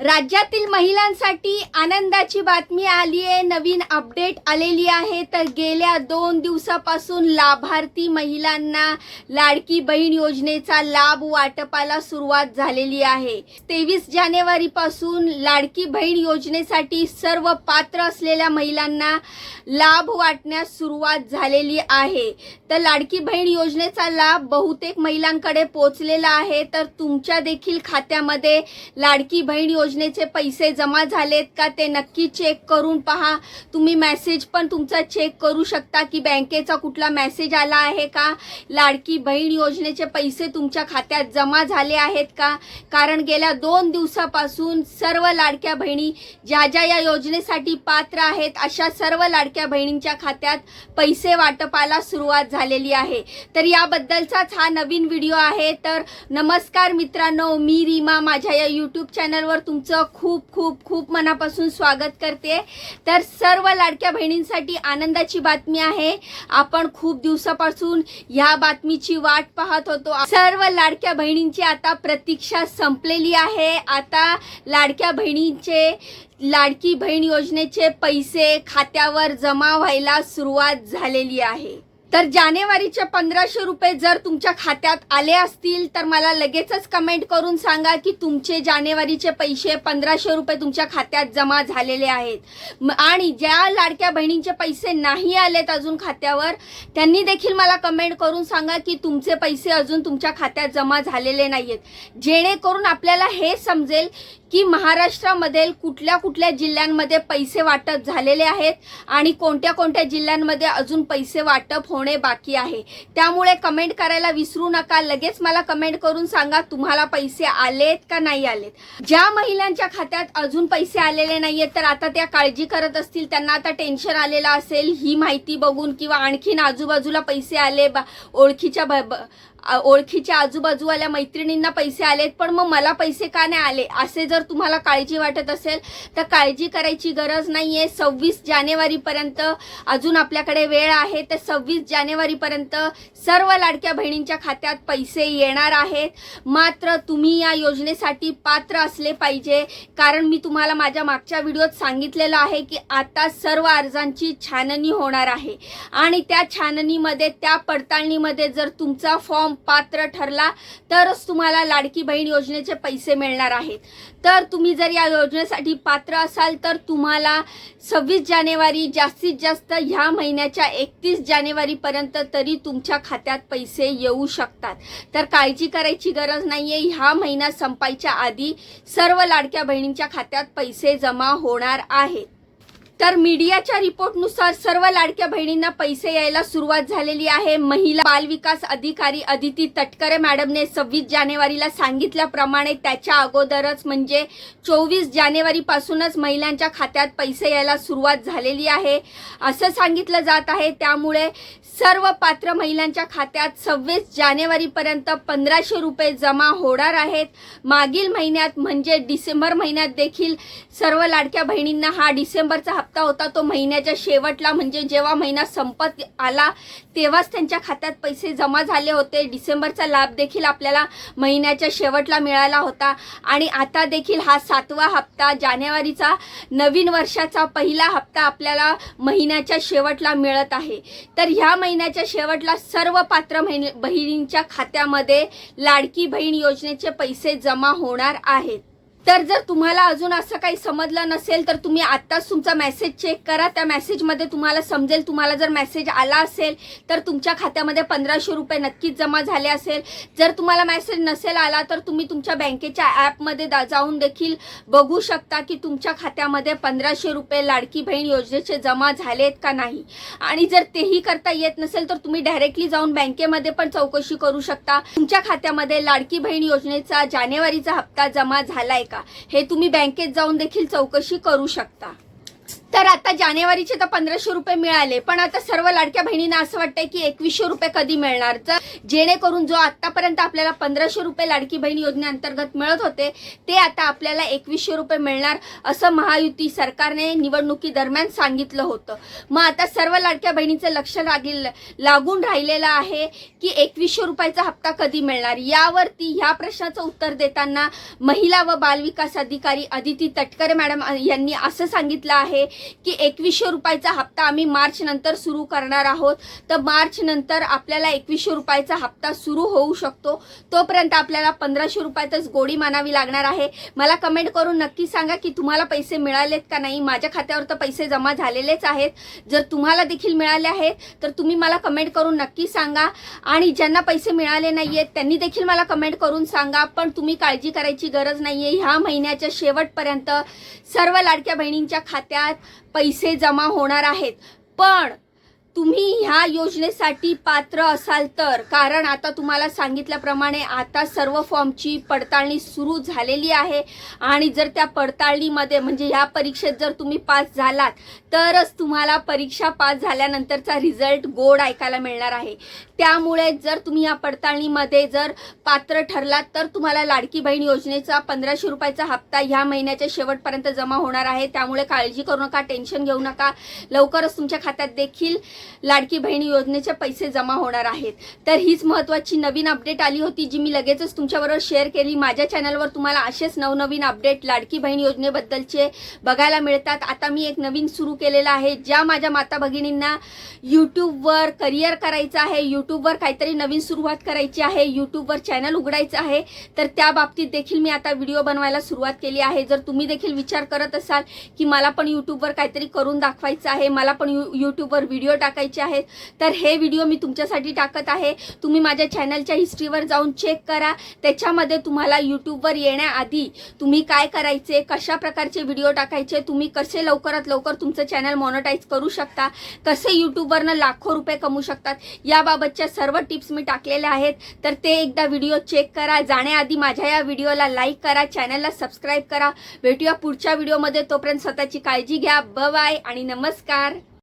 राज्यातील महिलांसाठी आनंदाची बातमी आली आहे. नवीन अपडेट आलेली आहे. तर गेल्या दोन दिवसापासून लाभार्थी महिलांना लाडकी बहीण योजनेचा लाभ वाटपाला सुरुवात झालेली आहे. तेवीस जानेवारीपासून लाडकी बहीण योजनेसाठी सर्व पात्र असलेल्या महिलांना लाभ वाटण्यास सुरुवात झालेली आहे. तर लाडकी बहीण योजनेचा लाभ बहुतेक महिलांकडे पोचलेला आहे. तर तुमच्या देखील खात्यामध्ये लाडकी बहीण योजनेचे पैसे जमा झालेत का ते नक्की चेक करून पहा. तुम्ही मेसेज पण तुमचा चेक करू शकता की बँकेचा कुठला मेसेज आला आहे का? लाडकी बहीण योजनेचे पैसे तुमच्या खात्यात जमा झाले आहेत का? कारण गेल्या दोन दिवसापासून सर्व लाडक्या बहिणी ज्या ज्या या योजनेसाठी पात्र आहेत अशा सर्व लाडक्या बहिणींच्या खात्यात पैसे वाटपाला सुरुवात झालेली आहे. तर याबद्दलचाच हा नवीन व्हिडिओ आहे. तर नमस्कार मित्रांनो मी रीमा. माझ्या या यूट्यूब चॅनलवर तुमचं खूप खूप खूप मनापासून स्वागत करते. तर सर्व लाडक्या बहिणींसाठी आनंदाची बातमी आहे. आपण खूप दिवसापासून ह्या बातमीची वाट पाहत होतो. सर्व लाडक्या बहिणींची आता प्रतीक्षा संपलेली आहे. आता लाडक्या बहिणींचे लाडकी बहीण योजनेचे पैसे खात्यावर जमा व्हायला सुरुवात झालेली आहे. तर जानेवारीचे पंधराशे रुपये जर तुमच्या खात्यात आले असतील तर मला लगेचच कमेंट करून सांगा की तुमचे जानेवारीचे पैसे पंधराशे रुपये तुमच्या खात्यात जमा झालेले आहेत. म- आणि ज्या लाडक्या बहिणींचे पैसे नाही आलेत अजून खात्यावर त्यांनी देखील मला कमेंट करून सांगा की तुमचे पैसे अजून तुमच्या खात्यात जमा झालेले नाही आहेत जेणेकरून आपल्याला हे समजेल की महाराष्ट्रामध्ये कुठल्या कुठल्या जिल्ह्यांमध्ये पैसे वाटप झालेले आहेत आणि कोणत्या कोणत्या जिल्ह्यांमध्ये अजून पैसे वाटप होणे बाकी आहे. त्यामुळे कमेंट करायला विसरू नका. लगेच मला कमेंट करून सांगा तुम्हाला पैसे आलेत का नाही आलेत? ज्या महिलांच्या खात्यात अजून पैसे आलेले नाहीयेत तर आता त्या काळजी करत असतील. त्यांना आता टेन्शन आलेलं असेल. ही माहिती बघून किंवा आणखीन आजूबाजूला पैसे आले बा ओळखीच्या ओळखीच्या आजूबाजूवाल्या मैत्रिणींना पैसे आलेत पण मग मला पैसे का नाही आले? असे जर तुम्हाला काळजी वाटत असेल तर काळजी करायची गरज नाही आहे सव्वीस जानेवारीपर्यंत अजून आपल्याकडे वेळ आहे. तर सव्वीस जानेवारीपर्यंत सर्व लाडक्या बहिणींच्या खात्यात पैसे येणार आहेत. मात्र तुम्ही या योजनेसाठी पात्र असले पाहिजे. कारण मी तुम्हाला माझ्या मागच्या व्हिडिओत सांगितलेलं आहे की आता सर्व अर्जांची छाननी होणार आहे. आणि त्या छाननीमध्ये त्या पडताळणीमध्ये जर तुमचा फॉर्म पात्र ठरला तरच तुम्हाला लाडकी बहीण योजनेचे पैसे मिळणार आहेत. तर तुम्ही जर या योजनेसाठी पात्र असाल तर तुम्हाला सव्वीस जानेवारी जास्तीत जास्त ह्या महिन्याच्या एकतीस जानेवारीपर्यंत तरी तुमच्या खात्यात पैसे येऊ शकतात. तर काळजी करायची गरज नाही आहे ह्या महिना संपायच्या आधी सर्व लाडक्या बहिणींच्या खात्यात पैसे जमा होणार आहेत. तर मीडियाच्या रिपोर्टनुसार सर्व लाडक्या बहिणींना पैसे यायला सुरुवात झालेली आहे. महिला बालविकास अधिकारी अदिती तटकरे मॅडमने सव्वीस जानेवारीला सांगितल्याप्रमाणे त्याच्या अगोदरच म्हणजे चोवीस जानेवारीपासूनच महिलांच्या खात्यात पैसे यायला सुरुवात झालेली आहे. असं सांगितलं जात आहे. त्यामुळे सर्व पात्र महिलांच्या खात्यात सव्वीस जानेवारीपर्यंत पंधराशे रुपये जमा होणार आहेत. मागील महिन्यात म्हणजे डिसेंबर महिन्यात देखील सर्व लाडक्या बहिणींना हा डिसेंबरचा हप्ता होता तो महिन्याच्या शेवटला म्हणजे जेव्हा महिना संपत आला तेव्हाच त्यांच्या खात्यात पैसे जमा झाले होते. डिसेंबरचा लाभ देखील आपल्याला महिन्याच्या शेवटला मिळाला होता. आणि आता देखील हा सातवा हप्ता जानेवारीचा नवीन वर्षाचा पहिला हप्ता आपल्याला महिन्याच्या शेवटला मिळत आहे. तर ह्या महिन्याच्या शेवटला सर्व पात्र बहिणींच्या खात्यामध्ये लाडकी बहीण योजनेचे पैसे जमा होणार आहेत. तर जर तुम्हाला अजून असं काही समजलं नसेल तर तुम्ही आत्ताच तुमचा मेसेज चेक करा. त्या मेसेजमध्ये तुम्हाला समजेल तुम्हाला जर मेसेज आला असेल तर तुमच्या खात्यामध्ये पंधराशे रुपये नक्कीच जमा झाले असेल. जर तुम्हाला मेसेज नसेल आला तर तुम्ही तुमच्या बँकेच्या ॲपमध्ये दा- जाऊन देखील बघू शकता की तुमच्या खात्यामध्ये पंधराशे रुपये लाडकी बहीण योजनेचे जमा झालेत का नाही. आणि जर तेही करता येत नसेल तर तुम्ही डायरेक्टली जाऊन बँकेमध्ये पण चौकशी करू शकता. तुमच्या खात्यामध्ये लाडकी बहीण योजनेचा जानेवारीचा हप्ता जमा झालाय शकता हे तुम्ही बँकेत जाऊन देखील चौकशी करू शकता. तर आता जानेवारीचे तर पंधराशे रुपये मिळाले. पण आता सर्व लाडक्या बहिणींना असं वाटतंय की एकवीसशे रुपये कधी मिळणार? तर जेणेकरून जो आतापर्यंत आपल्याला पंधराशे रुपये लाडकी बहीण योजनेअंतर्गत मिळत होते ते आता आपल्याला एकवीसशे रुपये मिळणार असं महायुती सरकारने निवडणुकी दरम्यान सांगितलं होतं. मग आता सर्व लाडक्या बहिणीचं लक्ष लागेल लागून राहिलेलं आहे की एकवीसशे रुपयाचा हप्ता कधी मिळणार? यावरती ह्या प्रश्नाचं उत्तर देताना महिला व बालविकास अधिकारी अदिती तटकरे मॅडम यांनी असं सांगितलं आहे की एकवीसशे रुपयाचा हप्ता आम्ही मार्च नंतर सुरू करणार आहोत. तर मार्च नंतर आपल्याला एकवीसशे रुपयाचा हप्ता सुरू होऊ शकतो. तोपर्यंत आपल्याला पंधराशे रुपयातच गोडी मानावी लागणार आहे. मला कमेंट करून नक्की सांगा की तुम्हाला पैसे मिळालेत का नाही? माझ्या खात्यावर तर पैसे जमा झालेलेच आहेत. जर तुम्हाला देखील मिळाले आहेत तर तुम्ही मला कमेंट करून नक्की सांगा. आणि ज्यांना पैसे मिळाले नाही आहेत त्यांनी देखील मला कमेंट करून सांगा. पण तुम्ही काळजी करायची गरज नाही आहे ह्या महिन्याच्या शेवटपर्यंत सर्व लाडक्या बहिणींच्या खात्यात पैसे जमा होणार आहेत. पण तुम्ही ह्या योजनेसाठी पात्र असाल तर कारण आता तुम्हाला सांगितल्याप्रमाणे आता सर्व फॉर्मची पडताळणी सुरू झालेली आहे. आणि जर त्या पडताळणीमध्ये म्हणजे ह्या परीक्षेत जर तुम्ही पास झालात तरच तुम्हाला परीक्षा पास झाल्यानंतरचा रिझल्ट गोड ऐकायला मिळणार आहे. त्यामुळे जर तुम्ही या पडताळणीमध्ये जर पात्र ठरलात तर तुम्हाला लाडकी बहीण योजनेचा पंधराशे रुपयाचा हप्ता ह्या महिन्याच्या शेवटपर्यंत जमा होणार आहे. त्यामुळे काळजी करू नका टेन्शन घेऊ नका. लवकरच तुमच्या खात्यात देखील लाडकी बहिणी योजनेचे पैसे जमा होणार आहेत. तर हीच महत्त्वाची नवीन अपडेट आली होती जी मी लगेचच तुमच्याबरोबर शेअर केली. माझ्या चॅनलवर तुम्हाला असेच नवनवीन अपडेट लाडकी बहीण योजनेबद्दलचे बघायला मिळतात. आता मी एक नवीन सुरू केलेलं आहे ज्या माझ्या माता भगिनींना यूट्यूबवर करिअर करायचं आहे यूट्यूबवर काहीतरी नवीन सुरुवात करायची आहे यूट्यूबवर चॅनल उघडायचं आहे तर त्या बाबतीत देखील मी आता व्हिडिओ बनवायला सुरुवात केली आहे. जर तुम्ही देखील विचार करत असाल की मला पण यूट्यूबवर काहीतरी करून दाखवायचं आहे मला पण यू यूट्यूबवर व्हिडिओ टाकायचे आहेत. तर हे व्हिडिओ मी तुमच्यासाठी टाकत आहे. तुम्ही माझ्या चॅनलच्या हिस्ट्रीवर जाऊन चेक करा. त्याच्यामध्ये तुम्हाला यूट्यूबवर येण्याआधी तुम्ही काय करायचे कशा प्रकारचे व्हिडिओ टाकायचे तुम्ही कसे लवकरात लवकर तुमचं चॅनल मॉनिटाईज करू शकता कसे यूट्यूबवरनं लाखो रुपये कमवू शकतात याबाबतच्या सर्व टिप्स मी टाकलेल्या आहेत. तर ते एकदा व्हिडिओ चेक करा. जाण्याआधी माझ्या या व्हिडिओला लाईक करा चॅनलला सबस्क्राईब करा. भेटूया पुढच्या व्हिडिओमध्ये तोपर्यंत स्वतःची काळजी घ्या. ब बाय आणि नमस्कार.